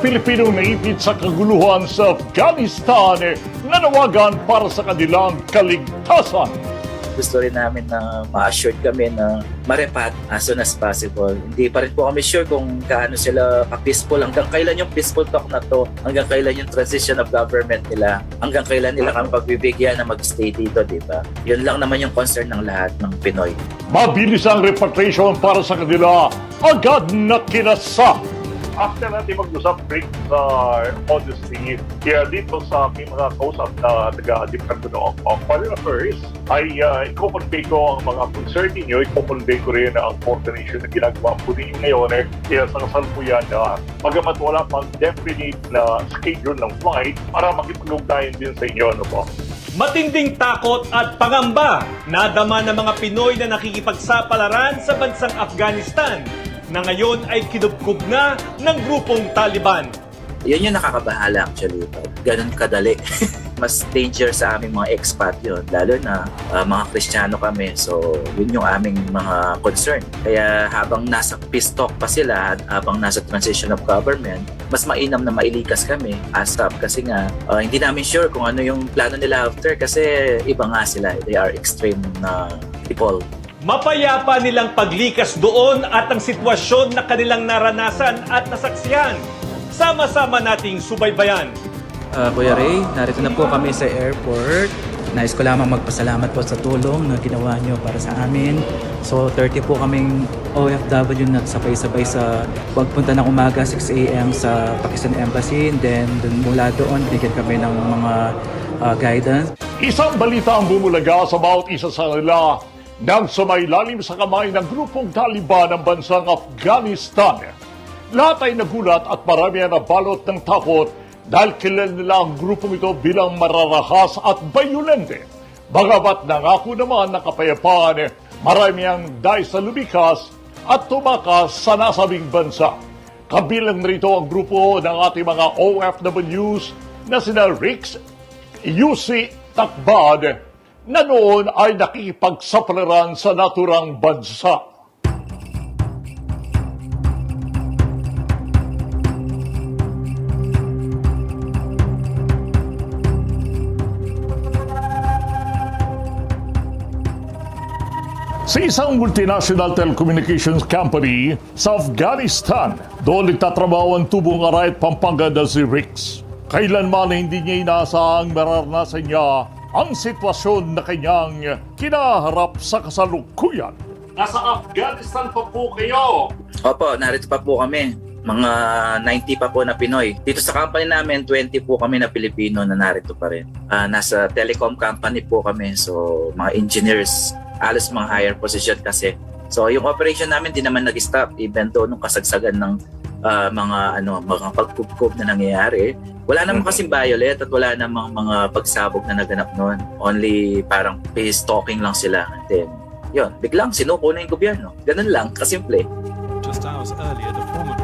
Pilipinong naipit sa kaguluhan sa Afghanistan nanawagan para sa kanilang kaligtasan. gusto rin namin na ma-assured kami na marepat as soon as possible. Hindi pa rin po kami sure kung gaano sila ka-peaceful, hanggang kailan yung peaceful talk na to, hanggang kailan yung transition of government nila, hanggang kailan nila kami pagbibigyan na mag-stay dito, di ba? Yun lang naman yung concern ng lahat ng Pinoy. Mabilis ang repatriation para sa kanila agad na kinasa. After natin mag-usap break sa Odyssey, kaya dito sa aking mga kausap na taga-Department of, Foreign Affairs, ay uh, i-convey ko ang mga concern ninyo, i-convey ko rin ang coordination na ginagawa po ninyo ngayon. Eh, kaya sa kasalukuyan na magamat wala pang definite na schedule ng flight para makipag-ugnayan din sa inyo. Ano po? Matinding takot at pangamba nadama ng mga Pinoy na nakikipagsapalaran sa bansang Afghanistan na ngayon ay kinubkog na ng grupong Taliban. Yun yung nakakabahala actually. Ganun kadali. Mas danger sa aming mga expat yun. Lalo na ah, mga Kristiyano kami. So, yun yung aming mga concern. Kaya habang nasa peace talk pa sila at habang nasa transition of government, mas mainam na mailikas kami ASAP kasi nga ah, hindi namin sure kung ano yung plano nila after kasi iba nga sila. They are extreme na people. Mapayapa nilang paglikas doon at ang sitwasyon na kanilang naranasan at nasaksihan. Sama-sama nating subaybayan. Ah, Kuya Ray, narito na po kami sa airport. Nais ko lamang magpasalamat po sa tulong na ginawa nyo para sa amin. So 30 po kaming OFW na sabay-sabay sa pagpunta ng umaga 6 a.m. sa Pakistan Embassy. And then dun, mula doon, bigyan kami ng mga ah, guidance. Isang balita ang bumulaga sa bawat isa sa kanila nang sumailalim sa kamay ng grupong Taliban ng bansang Afghanistan. Lahat ay nagulat at marami ang nabalot ng takot dahil kilala nila ang grupong ito bilang mararahas at bayulente. Bagamat nangako naman ng kapayapaan, marami ang dahil sa lumikas at tumakas sa nasabing bansa. Kabilang rito ang grupo ng ating mga OFWs na sina Rix UC Takbad na noon ay nakikipagsapalaran sa naturang bansa. Sa isang multinational telecommunications company sa Afghanistan, doon nagtatrabaho ang tubong aray at Pampanga na si Rix. Kailanman hindi niya inaasahang mararanasan niya ang sitwasyon na kanyang kinaharap sa kasalukuyan. Nasa Afghanistan pa po kayo. Opo, narito pa po kami. Mga 90 pa po na Pinoy. Dito sa company namin, 20 po kami na Pilipino na narito pa rin. Ah, nasa telecom company po kami. So, mga engineers, alas mga higher position kasi. So, yung operation namin di naman nag-stop even though nung kasagsagan ng ah, mga ano mga pagkubkob na nangyayari. Wala namang kasing violet at wala namang mga pagsabog na naganap noon. Only parang peace talking lang sila. And then, yun, biglang sinuko na yung gobyerno. Ganun lang, kasimple. Just hours earlier, the former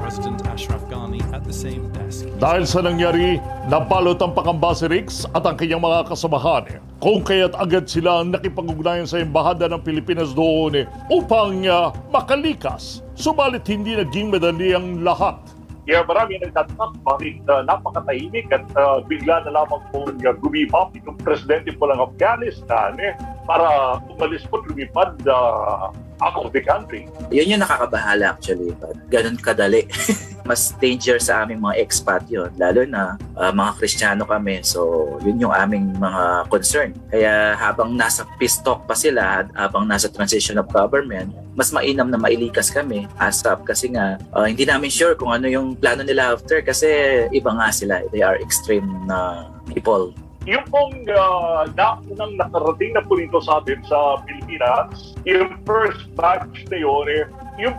Ghani at the same desk. Dahil sa nangyari, nabalot ang pangamba si Rix at ang kanyang mga kasamahan. Kung kaya't agad sila nakipag-ugnayan sa Embahada ng Pilipinas doon upang ah, makalikas. Subalit hindi naging madali ang lahat. Kaya marami nagtatak bakit uh, napakatahimik at ah, bigla na lamang pong uh, gumibap itong presidente po ng Afghanistan eh, para umalis po lumipad uh, out of the country. Yun yung nakakabahala actually. Pag ganun kadali. Mas danger sa aming mga expat yun. Lalo na ah, mga Kristiyano kami. So, yun yung aming mga concern. Kaya habang nasa peace talk pa sila, habang nasa transition of government, mas mainam na mailikas kami ASAP kasi nga ah, hindi namin sure kung ano yung plano nila after kasi iba nga sila. They are extreme na people. Yung pong uh, naunang nakarating na po nito sa atin sa Pilipinas, yung first batch na yun, eh,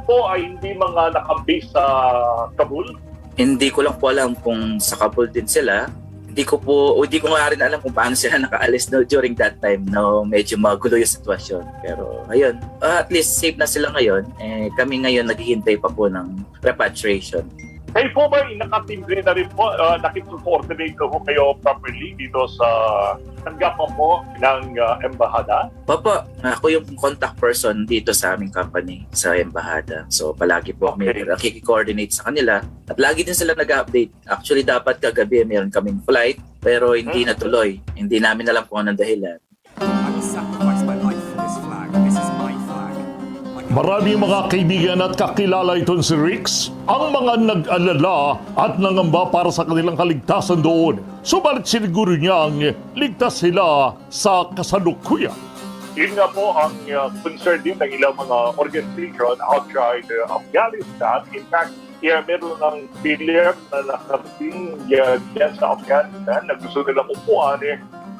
po ay hindi mga nakabase sa Kabul. Hindi ko lang po alam kung sa Kabul din sila. Hindi ko po, o hindi ko nga rin alam kung paano sila nakaalis no, during that time no medyo magulo yung sitwasyon. Pero ayun, uh, at least safe na sila ngayon. Eh, kami ngayon naghihintay pa po ng repatriation. Kayo po ba nakatimbre na rin po, uh, nakipag-coordinate na po kayo properly dito sa tanggapan po ng uh, embahada? Papa, ako yung contact person dito sa aming company sa Embahada. So palagi po kami Okay. nakiki-coordinate sa kanila at lagi din sila nag-update. Actually dapat kagabi meron kaming flight pero hindi Hmm. natuloy. Hindi namin alam kung anong dahilan. I will Maraming mga kaibigan at kakilala itong si Rix ang mga nag-alala at nangamba para sa kanilang kaligtasan doon. Subalit siniguro niyang ligtas sila sa kasalukuyan. Yun nga po ang uh, concern din ng ilang mga organization outside uh, Afghanistan. In fact, yeah, meron ng billion na nakarating uh, dyan sa Afghanistan na gusto nilang upuan eh,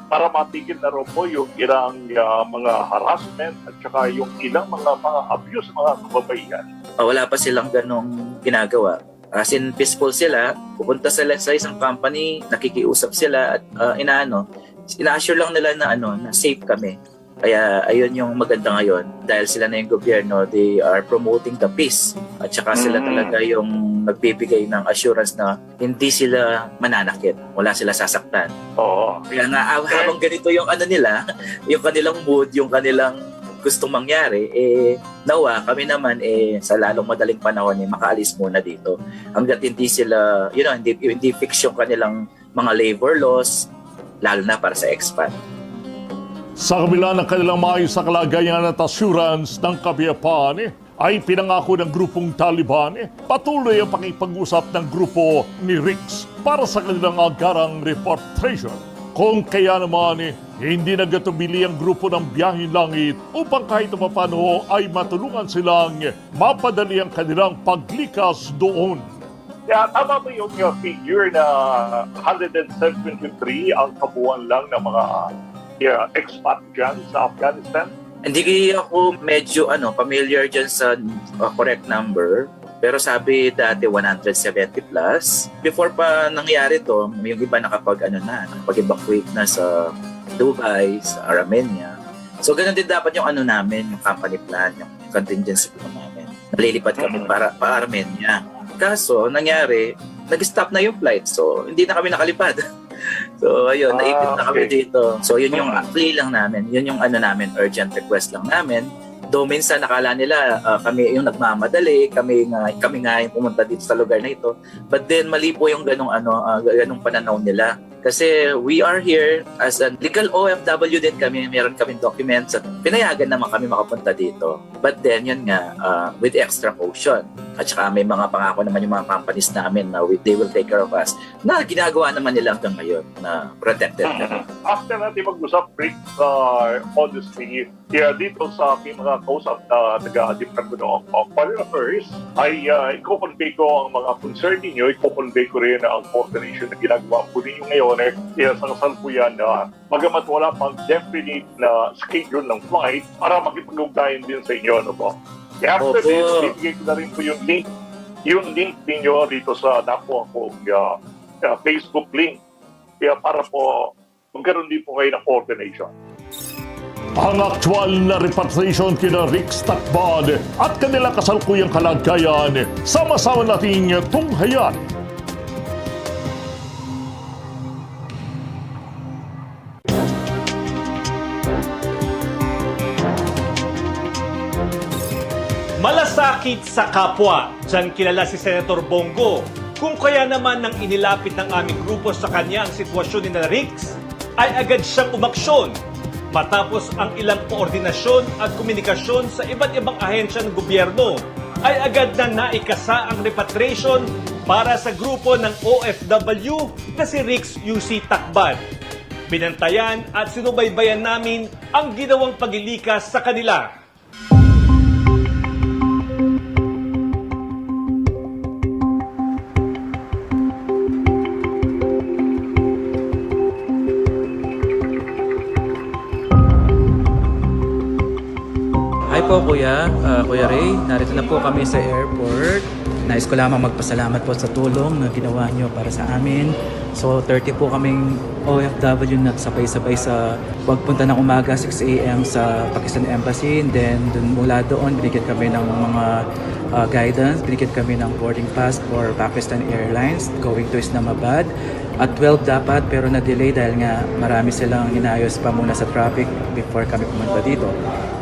para matigil na rin po yung ilang uh, mga harassment at saka yung ilang mga mga abuse mga kababaihan. Ah, wala pa silang ganong ginagawa. As in, peaceful sila, pupunta sila sa isang company, nakikiusap sila at ah, inaano, ina-assure lang nila na ano, na safe kami. Kaya ayun yung maganda ngayon dahil sila na yung gobyerno, they are promoting the peace. At saka sila Mm. talaga yung nagbibigay ng assurance na hindi sila mananakit, wala sila sasaktan. Oo. Kaya nga ah, habang ganito yung ano nila, yung kanilang mood, yung kanilang gustong mangyari, eh nawa kami naman eh sa lalong madaling panahon eh makaalis muna dito. Hangga't hindi sila, you know, hindi, hindi fix yung kanilang mga labor laws, lalo na para sa expat. Sa kabila ng kanilang maayos sa kalagayan at assurance ng kabiyapaan, eh, ay pinangako ng grupong Taliban patuloy ang pakipag-usap ng grupo ni Rix para sa kanilang agarang repatriation. Kung kaya naman hindi nagatubili ang grupo ng biyahing langit upang kahit papano ay matulungan silang mapadali ang kanilang paglikas doon. Kaya tama yung, yung figure na 173 ang kabuuan lang ng mga yeah, expat dyan sa Afghanistan? Hindi ako medyo ano familiar dyan sa uh, correct number. Pero sabi dati 170 plus. Before pa nangyari to, yung iba nakapag ano na, nakapag-evacuate na sa Dubai, sa Armenia. So ganun din dapat yung ano namin, yung company plan, yung contingency plan namin. Nalilipat kami Mhm. para pa Armenia. Kaso nangyari, nag-stop na yung flight. So hindi na kami nakalipad. So ayun, Ah, naipit na kami okay. dito. So yun yung plea lang namin, yun yung ano namin, urgent request lang namin. Though minsan nakala nila ah, kami yung nagmamadali, kami nga kami nga yung pumunta dito sa lugar na ito. But then mali po yung ganong ano, ah, ganong pananaw nila. Kasi we are here as a legal OFW din kami, meron kaming documents at pinayagan naman kami makapunta dito. But then yun nga, ah, with extra caution. At saka may mga pangako naman yung mga companies namin na we, they will take care of us na ginagawa naman nila hanggang ngayon na protected kami. After natin mag-usap, Rick, uh, honestly, yeah, dito sa aking mga kausap na taga-Department of, of Foreign Affairs, ay uh, i-convey ko ang mga concern ninyo, i-convey ko rin ang coordination na ginagawa po ninyo ngayon eh, yeah, sa kasalukuyan na magamat wala pang definite na schedule ng flight para makipag-ugnayan din sa inyo, ano po? Kaya after Opo. this, bibigay ko na rin po yung link yung link ninyo dito sa napo akong uh, uh, Facebook link. Kaya para po magkaroon din po kayo ng coordination. Ang aktual na repatriation kina Rick Stakbad at kanilang kasalukuyang kalagayan, sama-sama nating tunghayan. Malasakit sa kapwa. Diyan kilala si Senator Bongo. Kung kaya naman nang inilapit ng aming grupo sa kanya ang sitwasyon ni na Rix, ay agad siyang umaksyon. Matapos ang ilang koordinasyon at komunikasyon sa iba't ibang ahensya ng gobyerno, ay agad na naikasa ang repatriation para sa grupo ng OFW na si Rix UC Takban. Binantayan at sinubaybayan namin ang ginawang paglilikas sa kanila. Po Kuya, Ah, Kuya Ray. Narito na po kami sa airport. Nais ko lamang magpasalamat po sa tulong na ginawa nyo para sa amin. So 30 po kaming OFW na sabay-sabay sa pagpunta ng umaga 6 a.m. sa Pakistan Embassy. And then dun, mula doon, binigyan kami ng mga uh, guidance, binigyan kami ng boarding pass for Pakistan Airlines going to Islamabad. At 12 dapat pero na-delay dahil nga marami silang inayos pa muna sa traffic before kami pumunta dito.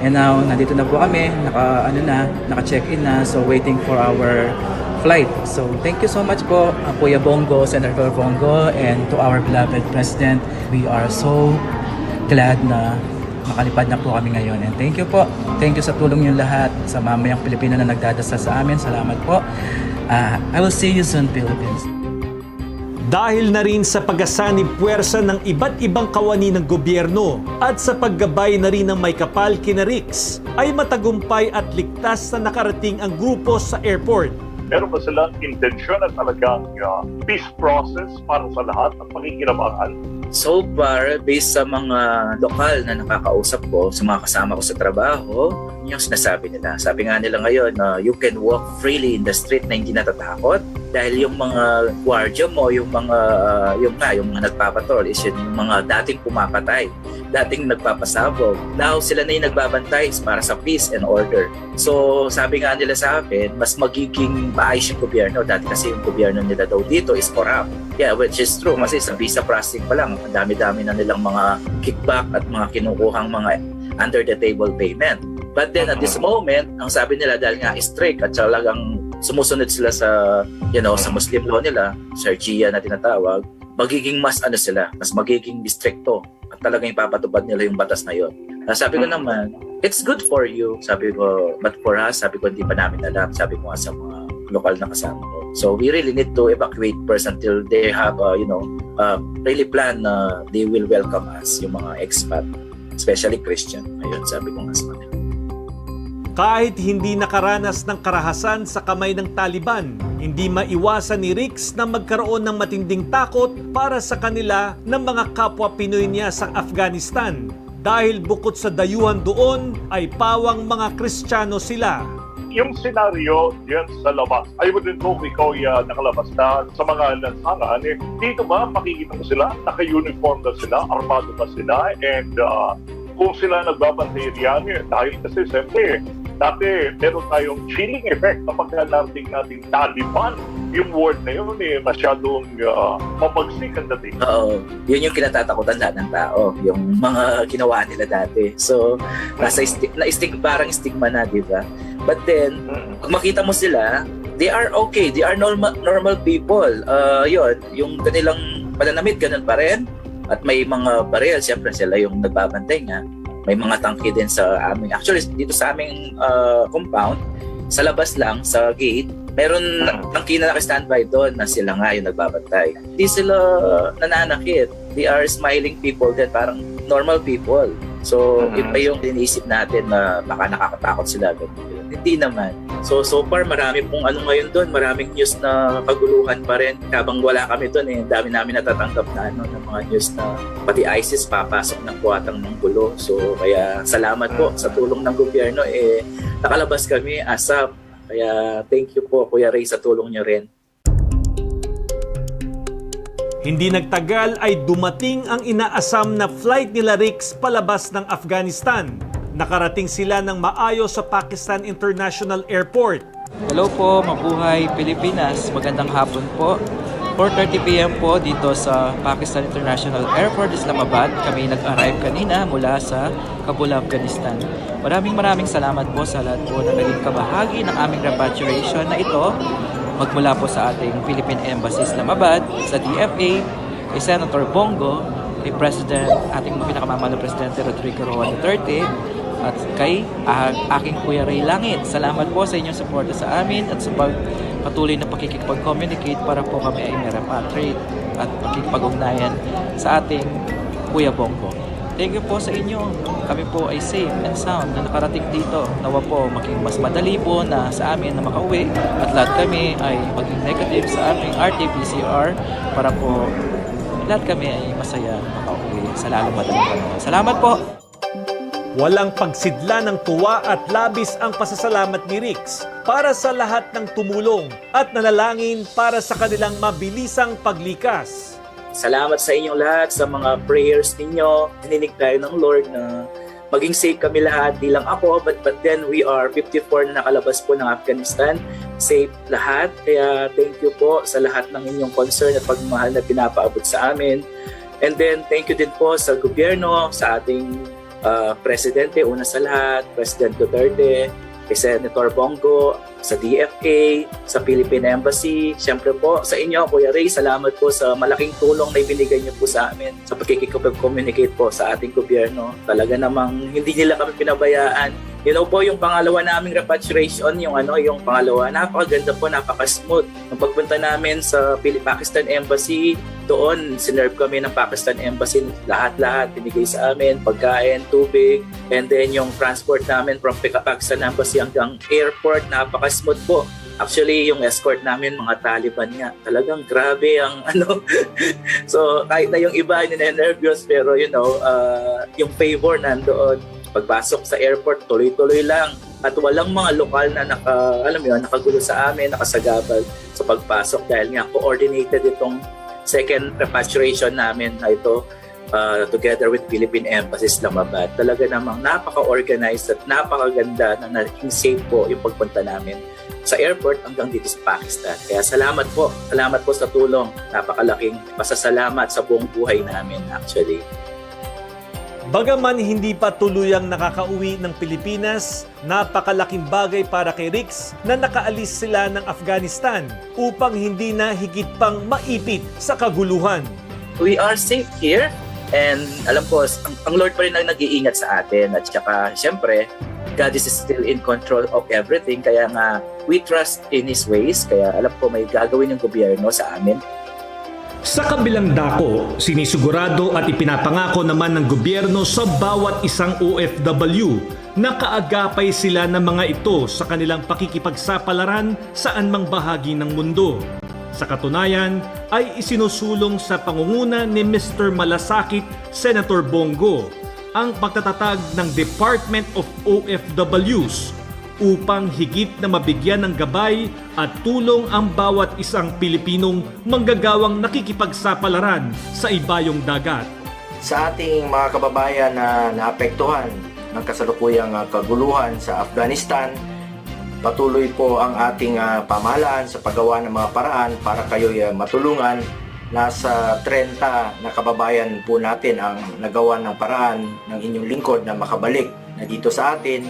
And now, nandito na po kami, naka, ano na, naka-check-in na, so waiting for our flight. So, thank you so much po, uh, Kuya Bongo, Senator Bongo, and to our beloved President. We are so glad na makalipad na po kami ngayon. And thank you po. Thank you sa tulong niyo lahat, sa mamayang Pilipino na nagdadasal sa amin. Salamat po. Uh, I will see you soon, Philippines. Dahil na rin sa pagkasanib puwersa ng iba't ibang kawani ng gobyerno at sa paggabay na rin ng may kapal kina Rix, ay matagumpay at ligtas na nakarating ang grupo sa airport. Meron ba silang intensyon at talagang uh, peace process para sa lahat at pakikinabangan? So far, based sa mga lokal na nakakausap ko, sa mga kasama ko sa trabaho, yung sinasabi nila. Sabi nga nila ngayon na you can walk freely in the street na hindi natatakot dahil yung mga gwardiya mo, yung mga uh, yung nga, yung nagpapatrol is yun, yung mga dating pumapatay, dating nagpapasabog. Now sila na yung nagbabantay para sa peace and order. So sabi nga nila sa akin, mas magiging maayos yung gobyerno. Dati kasi yung gobyerno nila daw dito is corrupt. Yeah, which is true. Kasi sa visa processing pa lang, ang dami-dami na nilang mga kickback at mga kinukuhang mga under the table payment. But then at this moment, ang sabi nila dahil nga strict at talagang sumusunod sila sa you know sa Muslim law nila, Sharia na tinatawag, magiging mas ano sila, mas magiging districto at talagang ipapatupad nila yung batas na yon. Uh, sabi ko naman, it's good for you. Sabi ko, but for us, sabi ko hindi pa namin alam. Sabi ko nga sa mga lokal na kasama ko. So we really need to evacuate first until they have, uh, you know, uh, really plan na they will welcome us, yung mga expat, especially Christian. Ayun, sabi ko nga sa kanila. Kahit hindi nakaranas ng karahasan sa kamay ng Taliban, hindi maiwasan ni Rix na magkaroon ng matinding takot para sa kanila ng mga kapwa Pinoy niya sa Afghanistan. Dahil bukod sa dayuhan doon ay pawang mga Kristiyano sila. Yung senaryo diyan sa labas, I wouldn't know ikaw uh, nakalabas na sa mga lansangan, eh, dito ba makikita mo sila, naka-uniform na sila, armado ba sila, and uh, kung sila nagbabantay riyan, eh, dahil kasi siyempre, dati meron tayong chilling effect kapag narating natin Taliban. Yung word na yun eh, masyadong uh, mapagsik ang dating. Oo, yun yung kinatatakutan lahat ng tao, yung mga ginawa nila dati. So, nasa sti- na stig parang stigma na, di ba? But then, kung makita mo sila, they are okay, they are normal normal people. Uh, yun, yung kanilang pananamit ganun pa rin. At may mga baril, siyempre sila yung nagbabantay nga. May mga tangke din sa aming, actually dito sa aming uh, compound, sa labas lang, sa gate, meron tangke na naka-standby doon na sila nga yung nagbabantay. Hindi sila nananakit. They are smiling people din, parang normal people. So, Mhm. yun pa yung iniisip natin na baka nakakatakot sila. ganun. Hindi naman. So, so far, marami pong ano ngayon doon, maraming news na kaguluhan pa rin. Habang wala kami doon, eh, dami namin natatanggap na ano, ng mga news na pati ISIS papasok ng kuwatang ng gulo. So, kaya salamat po sa tulong ng gobyerno. Eh, nakalabas kami ASAP. Kaya thank you po, Kuya Ray, sa tulong niyo rin. Hindi nagtagal ay dumating ang inaasam na flight nila Rix palabas ng Afghanistan. Nakarating sila ng maayos sa Pakistan International Airport. Hello po, mabuhay Pilipinas. Magandang hapon po. 4.30pm po dito sa Pakistan International Airport, Islamabad. Kami nag-arrive kanina mula sa Kabul, Afghanistan. Maraming maraming salamat po sa lahat po na naging kabahagi ng aming repatriation na ito magmula po sa ating Philippine Embassy Islamabad, sa DFA, kay Senator Bongo, kay President, ating pinakamamalo Presidente Rodrigo Roa Duterte, at kay ah, aking Kuya Ray Langit. Salamat po sa inyong suporta sa amin at sa patuloy na pakikipag-communicate para po kami ay may repatriate at pakikipag-ugnayan sa ating Kuya Bongo. Thank you po sa inyo. Kami po ay safe and sound na nakarating dito. Nawa po maging mas madali po na sa amin na makauwi at lahat kami ay maging negative sa aming RT-PCR para po lahat kami ay masaya makauwi sa lalong madaling panahon. Salamat po! Walang pagsidla ng tuwa at labis ang pasasalamat ni Rix para sa lahat ng tumulong at nanalangin para sa kanilang mabilisang paglikas. Salamat sa inyong lahat sa mga prayers ninyo. Hininig tayo ng Lord na maging safe kami lahat. Di lang ako, but, but then we are 54 na nakalabas po ng Afghanistan. Safe lahat. Kaya thank you po sa lahat ng inyong concern at pagmamahal na pinapaabot sa amin. And then thank you din po sa gobyerno, sa ating uh, presidente, una sa lahat, President Duterte, kay Senator Bongo, sa DFA, sa Philippine Embassy. Siyempre po sa inyo, Kuya Ray, salamat po sa malaking tulong na ibinigay niyo po sa amin sa pagkikipag-communicate po sa ating gobyerno. Talaga namang hindi nila kami pinabayaan. Know po, yung pangalawa naming repatriation, yung ano, yung pangalawa, napakaganda po, napaka-smooth. Nung pagpunta namin sa Pakistan Embassy, doon, sinerve kami ng Pakistan Embassy, lahat-lahat, binigay sa amin, pagkain, tubig, and then yung transport namin from Pakistan Embassy hanggang airport, napaka-smooth po. Actually, yung escort namin, mga Taliban nga. Talagang grabe ang ano. so, kahit na yung iba, nervous pero you know, uh, yung favor nandoon. Pagpasok sa airport, tuloy-tuloy lang. At walang mga lokal na naka, alam mo yun, nakagulo sa amin, nakasagabal sa pagpasok dahil nga coordinated itong second repatriation namin na ito uh, together with Philippine Embassy Islamabad. Talaga namang napaka-organized at napakaganda na naging safe po yung pagpunta namin sa airport hanggang dito sa Pakistan. Kaya salamat po. Salamat po sa tulong. Napakalaking pasasalamat sa buong buhay namin actually. Bagaman hindi pa tuluyang nakakauwi ng Pilipinas, napakalaking bagay para kay Rix na nakaalis sila ng Afghanistan upang hindi na higit pang maipit sa kaguluhan. we are safe here and alam ko ang, Lord pa rin ang nag-iingat sa atin at saka syempre God is still in control of everything. Kaya nga we trust in His ways. Kaya alam ko may gagawin yung gobyerno sa amin Sa kabilang dako, sinisigurado at ipinapangako naman ng gobyerno sa bawat isang OFW na kaagapay sila ng mga ito sa kanilang pakikipagsapalaran saan mang bahagi ng mundo. Sa katunayan ay isinusulong sa pangunguna ni Mr. Malasakit Senator Bongo ang pagtatatag ng Department of OFWs upang higit na mabigyan ng gabay at tulong ang bawat isang Pilipinong manggagawang nakikipagsapalaran sa ibayong dagat. sa ating mga kababayan na naapektuhan ng kasalukuyang ah, kaguluhan sa Afghanistan. Patuloy po ang ating ah, pamahalaan sa paggawa ng mga paraan para kayo matulungan. Nasa 30 na kababayan po natin ang nagawa ng paraan ng inyong lingkod na makabalik na dito sa atin.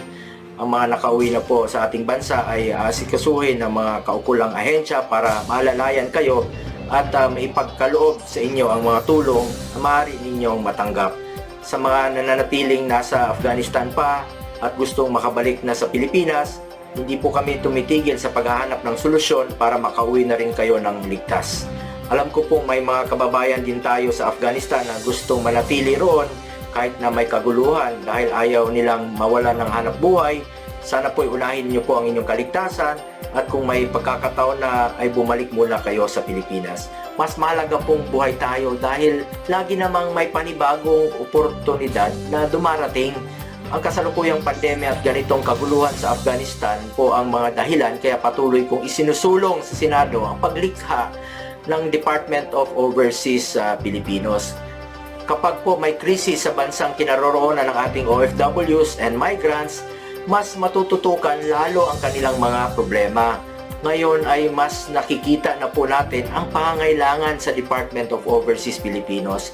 Ang mga nakauwi na po sa ating bansa ay asikasuhin ng mga kaukulang ahensya para malalayan kayo at uh, maipagkaloob sa inyo ang mga tulong na maaari ninyong matanggap. Sa mga nananatiling nasa Afghanistan pa at gustong makabalik na sa Pilipinas, hindi po kami tumitigil sa paghahanap ng solusyon para makauwi na rin kayo ng ligtas. Alam ko pong may mga kababayan din tayo sa Afghanistan na gustong manatili roon kahit na may kaguluhan dahil ayaw nilang mawala ng hanap buhay. Sana po unahin niyo po ang inyong kaligtasan at kung may pagkakataon na ay bumalik muna kayo sa Pilipinas. Mas mahalaga pong buhay tayo dahil lagi namang may panibagong oportunidad na dumarating. Ang kasalukuyang pandemya at ganitong kaguluhan sa Afghanistan po ang mga dahilan kaya patuloy kong isinusulong sa Senado ang paglikha ng Department of Overseas uh, Filipinos kapag po may krisis sa bansang kinaroroonan ng ating OFWs and migrants, mas matututukan lalo ang kanilang mga problema. Ngayon ay mas nakikita na po natin ang pangangailangan sa Department of Overseas Filipinos.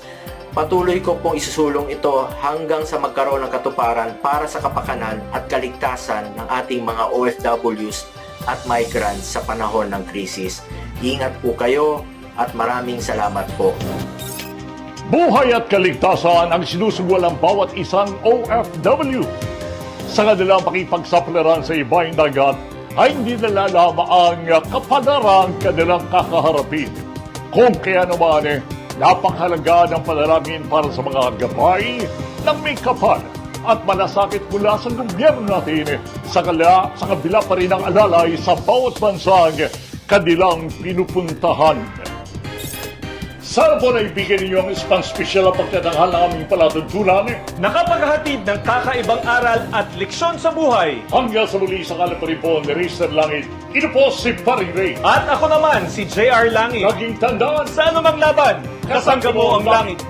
Patuloy ko pong isusulong ito hanggang sa magkaroon ng katuparan para sa kapakanan at kaligtasan ng ating mga OFWs at migrants sa panahon ng krisis. Ingat po kayo at maraming salamat po. Buhay at kaligtasan ang sinusugal ng bawat isang OFW. Sa kanilang pakipagsapalaran sa ibang dagat, ay hindi nalalama ang kapalarang kanilang kakaharapin. Kung kaya naman eh, napakahalaga ng panalangin para sa mga gabay ng may kapal at malasakit mula sa gobyerno natin sa, kala, sa kabila pa rin ang alalay sa bawat bansang kanilang pinupuntahan. Sana po naibigyan ninyo ang isang spesyal ang pagtatanghal ng aming palatuntunan. Nakapaghatid ng kakaibang aral at leksyon sa buhay. Hanggang sa muli sa kalapari po ni Racer Langit, ito po si Paring Ray. At ako naman, si JR Langit. Laging tandaan, Sa anumang laban, kasangga mo ang langit.